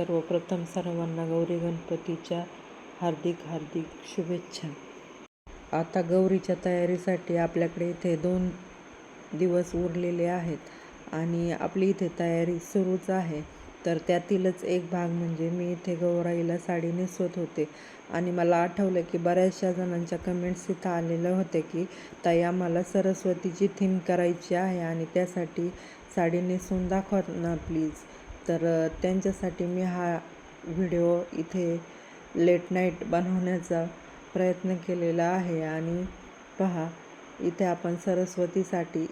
सर्वप्रथम सर्वांना गौरी गणपतीच्या हार्दिक हार्दिक शुभेच्छा. आता गौरीच्या तयारीसाठी आपल्याकडे इथे दोन दिवस उरलेले आहेत आणि आपली इथे तयारी सुरूच आहे. तर त्यातीलच एक भाग म्हणजे मी इथे गौराईला साडी नेसवत होते आणि मला आठवलं की बऱ्याचशा जणांच्या कमेंट्स इथं आलेल्या होत्या की ताई आम्हाला सरस्वतीची थीम करायची आहे आणि त्यासाठी साडी नेसून दाखवा ना प्लीज तर त्यांच्यासाठी मी हा व्हिडिओ इथे लेट नाईट बनवण्याचा प्रयत्न केलेला आहे. आणि पहा इथे आपण सरस्वतीसाठी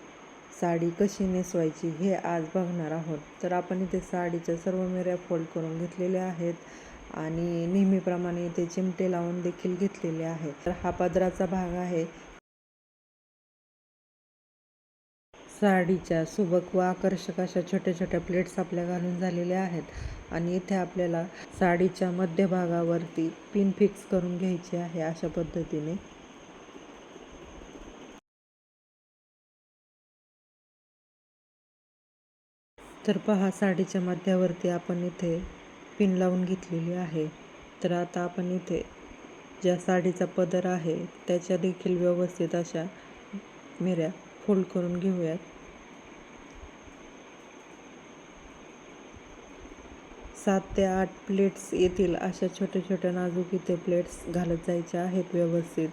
साडी कशी नेसवायची हे आज बघणार आहोत. तर आपण इथे साडीच्या सर्व मेऱ्या फोल्ड करून घेतलेल्या आहेत आणि नेहमीप्रमाणे इथे चिमटे लावून देखील घेतलेले आहेत. तर हा पदराचा भाग आहे. साडीच्या सुबक व आकर्षक अशा छोट्या छोट्या प्लेट्स आपल्या घालून झालेल्या आहेत. आणि इथे आपल्याला साडीच्या मध्यभागावरती पिन फिक्स करून घ्यायची आहे अशा पद्धतीने. तर पहा साडीच्या मध्यावरती आपण इथे पिन लावून घेतलेली आहे. तर आता आपण इथे ज्या साडीचा पदर आहे त्याच्या देखील व्यवस्थित अशा मिऱ्या फोल्ड करून घेऊयात. सात ते आठ प्लेट्स येतील अशा छोट्या छोट्या नाजूक इथे प्लेट्स घालत जायच्या आहेत व्यवस्थित.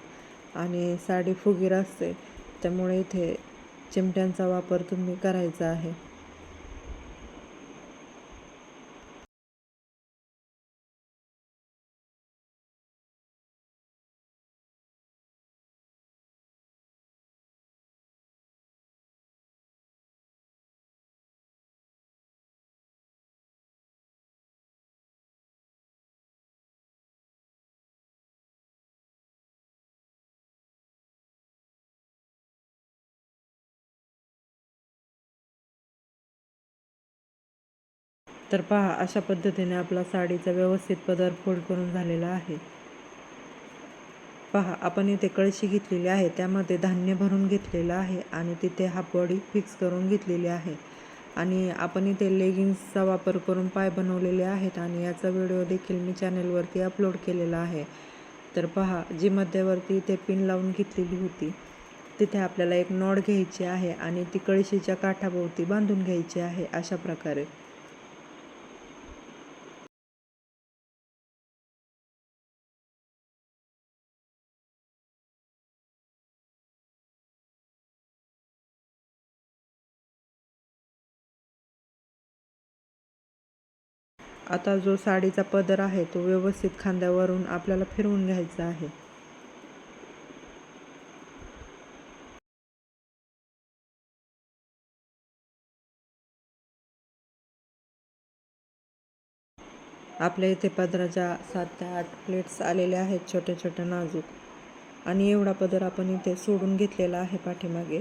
आणि साडी फुगीर असते त्यामुळे इथे चिमट्यांचा वापर तुम्ही करायचा आहे. तर पहा अशा पद्धतीने आपला साडीचा व्यवस्थित पदर फोल्ड करून झालेला आहे. पहा आपण इथे कळशी घेतलेली आहे त्यामध्ये धान्य भरून घेतलेलं आहे आणि तिथे हा बॉडी फिक्स करून घेतलेली आहे. आणि आपण इथे लेगिन्सचा वापर करून पाय बनवलेले आहेत आणि याचा व्हिडिओ देखील मी चॅनलवरती अपलोड केलेला आहे. तर पहा जी मध्यवर्ती इथे पिन लावून घेतलेली होती तिथे आपल्याला एक नॉड घ्यायची आहे आणि ती कळशीच्या काठाभोवती बांधून घ्यायची आहे अशा प्रकारे. आता जो साडीचा पदर आहे तो व्यवस्थित खांद्यावरून आपल्याला फिरवून घ्यायचा आहे. आपल्या इथे पदराच्या सात ते आठ प्लेट्स आलेल्या आहेत छोट्या छोट्या नाजूक. आणि एवढा पदर आपण इथे सोडून घेतलेला आहे पाठीमागे.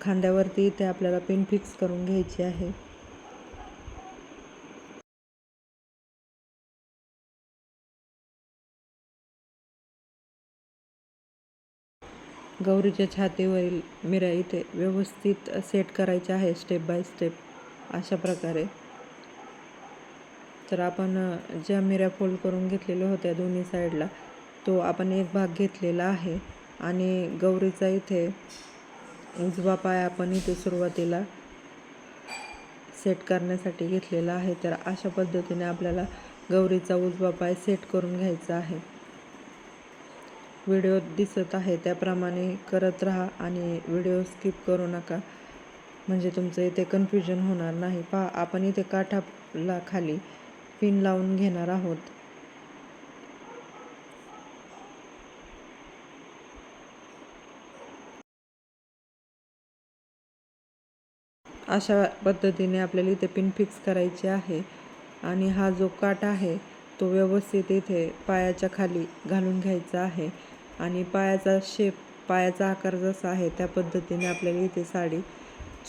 खांद्यावरती इथे आपल्याला पिन फिक्स करून घ्यायची आहे. गौरीच्या छातीवरील मिऱ्या इथे व्यवस्थित सेट करायच्या आहे स्टेप बाय स्टेप अशा प्रकारे. तर आपण ज्या मिऱ्या फोल्ड करून घेतलेल्या होत्या दोन्ही साईडला तो आपण एक भाग घेतलेला आहे आणि गौरीचा इथे उजवा पाय आपण इथे सुरुवातीला सेट करण्यासाठी घेतलेला आहे. तर अशा पद्धतीने आपल्याला गौरीचा उजवा पाय सेट करून घ्यायचा आहे. व्हिडिओ दिसत आहे त्याप्रमाणे करत राहा आणि व्हिडिओ स्किप करू नका. म्हणजे तुमचं इथे कन्फ्युजन होणार नाही. पहा आपण इथे काठाला खाली पिन लावून घेणार आहोत. अशा पद्धतीने आपल्याला इथे पिन फिक्स करायचे आहे आणि हा जो काठ आहे तो व्यवस्थित इथे पायाच्या खाली घालून घ्यायचा आहे. आणि पायाचा शेप पायाचा आकार जसा आहे त्या पद्धतीने आपल्याला इथे साडी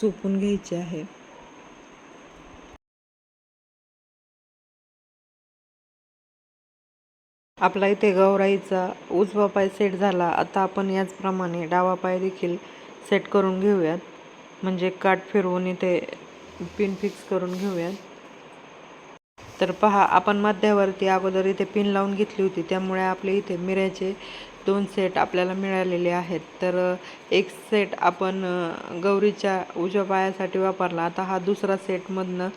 चोपून घ्यायची आहे. आपला इथे गौराईचा उजवा पाय सेट झाला. आता आपण याचप्रमाणे डावा पाय देखील सेट करून घेऊयात. म्हणजे काठ फिरवून इथे पिन फिक्स करून घेऊयात. तर पहा आपण मध्यावरती अगोदर इथे पिन लावून घेतली होती. त्यामुळे आपले इथे मिऱ्याचे दोन सेट आपल्याला मिळालेले आहेत. तर एक सेट आपण गौरीच्या उजव्या पायासाठी वापरला. आता हा दुसरा सेटमधनं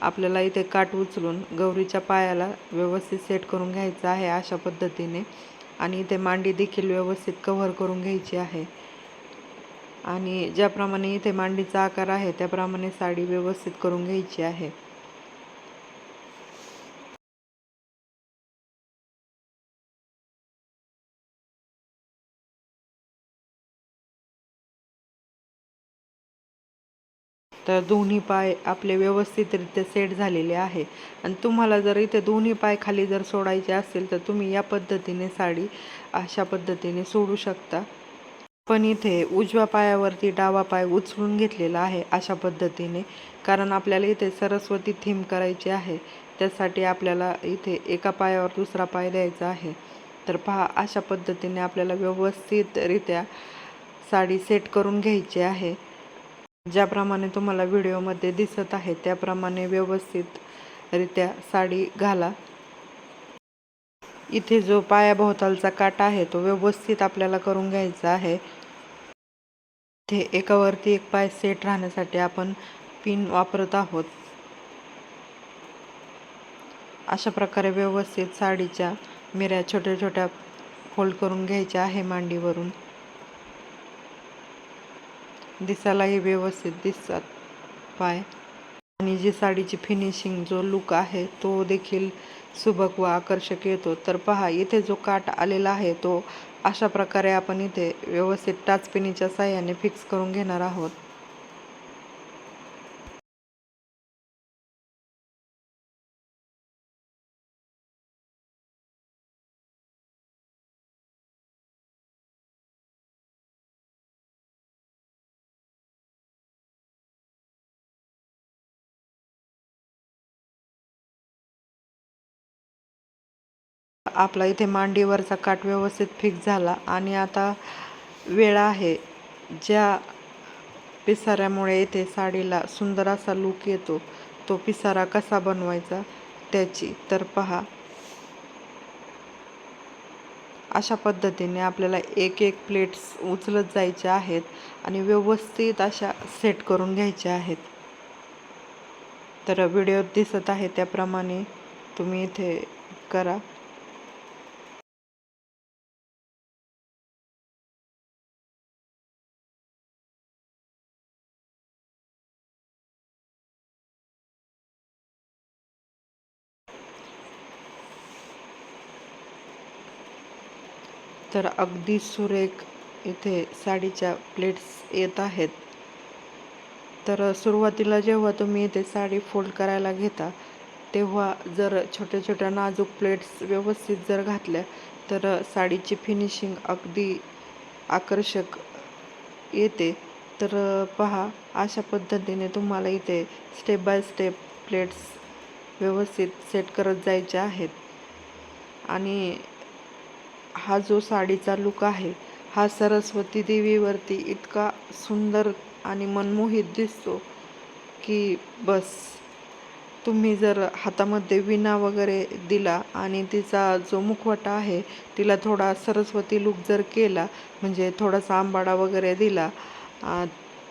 आपल्याला इथे काट उचलून गौरीच्या पायाला व्यवस्थित सेट करून घ्यायचा आहे अशा पद्धतीने. आणि इथे मांडी देखील व्यवस्थित कव्हर करून घ्यायची आहे. आणि ज्याप्रमाणे इथे मांडीचा आकार आहे त्याप्रमाणे साडी व्यवस्थित करून घ्यायची आहे. तर दोन्ही पाय आपले व्यवस्थितरित्या सेट झालेले आहे. आणि तुम्हाला जर इथे दोन्ही पाय खाली जर सोडायचे असेल तर तुम्ही या पद्धतीने साडी अशा पद्धतीने सोडू शकता. पण इथे उजव्या पायावरती डावा पाय उचलून घेतलेला आहे अशा पद्धतीने कारण आपल्याला इथे सरस्वती थीम करायची आहे. त्यासाठी आपल्याला इथे एका पायावर दुसरा पाय द्यायचा आहे. तर पहा अशा पद्धतीने आपल्याला व्यवस्थितरित्या साडी सेट करून घ्यायची आहे. ज्याप्रमाणे तुम्हाला व्हिडिओमध्ये दिसत आहे त्याप्रमाणे व्यवस्थितरित्या साडी घाला. इथे जो पायाभोवतालचा काट आहे तो व्यवस्थित आपल्याला करून घ्यायचा आहे. इथे एकावरती एक पाय सेट राहण्यासाठी आपण पिन वापरत आहोत. अशा प्रकारे व्यवस्थित साडीच्या मिऱ्या छोट्या छोट्या फोल्ड करून घ्यायच्या आहे मांडीवरून. दिसायलाही व्यवस्थित दिसतात. पाय. आणि जी साडीची फिनिशिंग जो लुक आहे तो देखील सुबक व आकर्षक येतो. तर पहा इथे जो काट आलेला आहे तो अशा प्रकारे आपण इथे व्यवस्थित टाचपिनीच्या साह्याने फिक्स करून घेणार आहोत. आपला इथे मांडीवरचा काट व्यवस्थित फिक्स झाला. आणि आता वेळ आहे. ज्या पिसाऱ्यामुळे इथे साडीला सुंदर असा लूक येतो तो पिसारा कसा बनवायचा त्याची तर पहा. अशा पद्धतीने आपल्याला एक एक प्लेट्स उचलत जायच्या आहेत आणि व्यवस्थित अशा सेट करून घ्यायच्या आहेत. तर व्हिडिओत दिसत आहे त्याप्रमाणे तुम्ही इथे करा. तर अगदी सुरेख इथे साडीच्या प्लेट्स येत आहेत. तर सुरुवातीला जेव्हा तुम्ही इथे साडी फोल्ड करायला घेता तेव्हा जर छोट्या छोट्या नाजूक प्लेट्स व्यवस्थित जर घातल्या तर साडीची फिनिशिंग अगदी आकर्षक येते. तर पहा अशा पद्धतीने तुम्हाला इथे स्टेप बाय स्टेप प्लेट्स व्यवस्थित सेट करत जायचे आहेत. आणि हा जो साडीचा लुक आहे हा सरस्वती देवीवरती इतका सुंदर आणि मनमोहित दिसतो की बस. तुम्ही जर हातामध्ये विणा वगैरे दिला आणि तिचा जो मुखवटा आहे तिला थोडा सरस्वती लुक जर केला म्हणजे थोडासा आंबाडा वगैरे दिला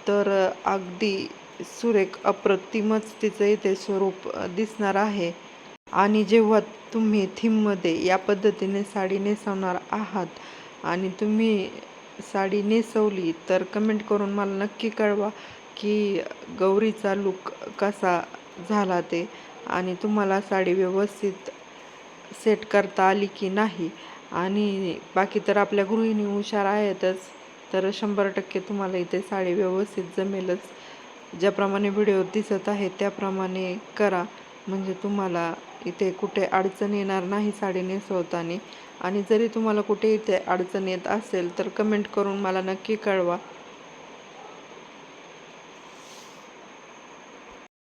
तर अगदी सुरेख अप्रतिमच तिचं इथे स्वरूप दिसणार आहे. आणि जेव्हा तुम्ही थीममध्ये या पद्धतीने साडी नेसवणार आहात आणि तुम्ही साडी नेसवली तर कमेंट करून मला नक्की कळवा की गौरीचा लूक कसा झाला ते आणि तुम्हाला साडी व्यवस्थित सेट करता आली की नाही. आणि बाकी तर आपल्या गृहिणी हुशार आहेतच तर शंभर टक्के तुम्हाला इथे साडी व्यवस्थित जमेलच. ज्याप्रमाणे व्हिडिओ दिसत आहे त्याप्रमाणे करा. म्हणजे तुम्हाला इथे कुठे अडचण येणार नाही साडी नेसवताना. आणि जरी तुम्हाला कुठे इथे अडचण येत असेल तर कमेंट करून मला नक्की कळवा.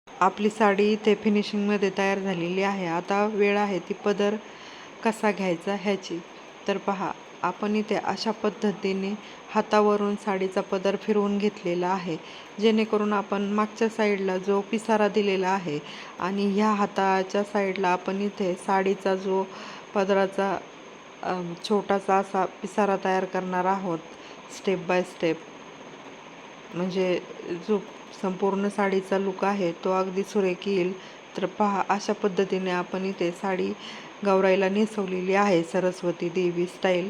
आपली साडी इथे फिनिशिंगमध्ये तयार झालेली आहे. आता वेळ आहे ती पदर कसा घ्यायचा ह्याची. तर पहा आपण इथे अशा पद्धतीने हातावरून साडीचा पदर फिरवून घेतलेला आहे. जेणेकरून आपण मागच्या साईडला जो पिसारा दिलेला आहे आणि ह्या हाताच्या साईडला आपण इथे साडीचा जो पदराचा छोटासा असा पिसारा तयार करणार आहोत स्टेप बाय स्टेप म्हणजे जो संपूर्ण साडीचा लुक आहे तो अगदी सुरेख येईल. तर पहा अशा पद्धतीने आपण इथे साडी गौराईला नेसवलेली आहे सरस्वती देवी स्टाईल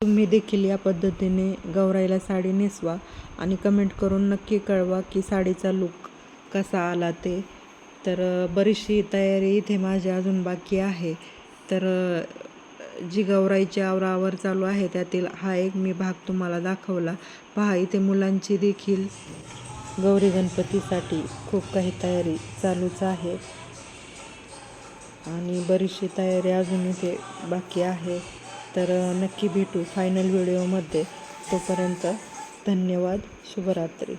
तुम्ही देखील या पद्धतीने गौराईला साडी नेसवा आणि कमेंट करून नक्की कळवा की साडीचा लुक कसा आला ते. तर बरीचशी तयारी इथे माझी अजून बाकी आहे. तर जी गौराईची आवरावर चालू आहे त्यातील हा एक मी भाग तुम्हाला दाखवला. पहा इथे मुलांची देखील गौरी गणपतीसाठी खूप काही तयारी चालूच आहे. आणि बरीचशी तयारी अजून इथे बाकी आहे. तर नक्की भेटू फायनल व्हिडिओमध्ये तोपर्यंत धन्यवाद. शुभरात्री.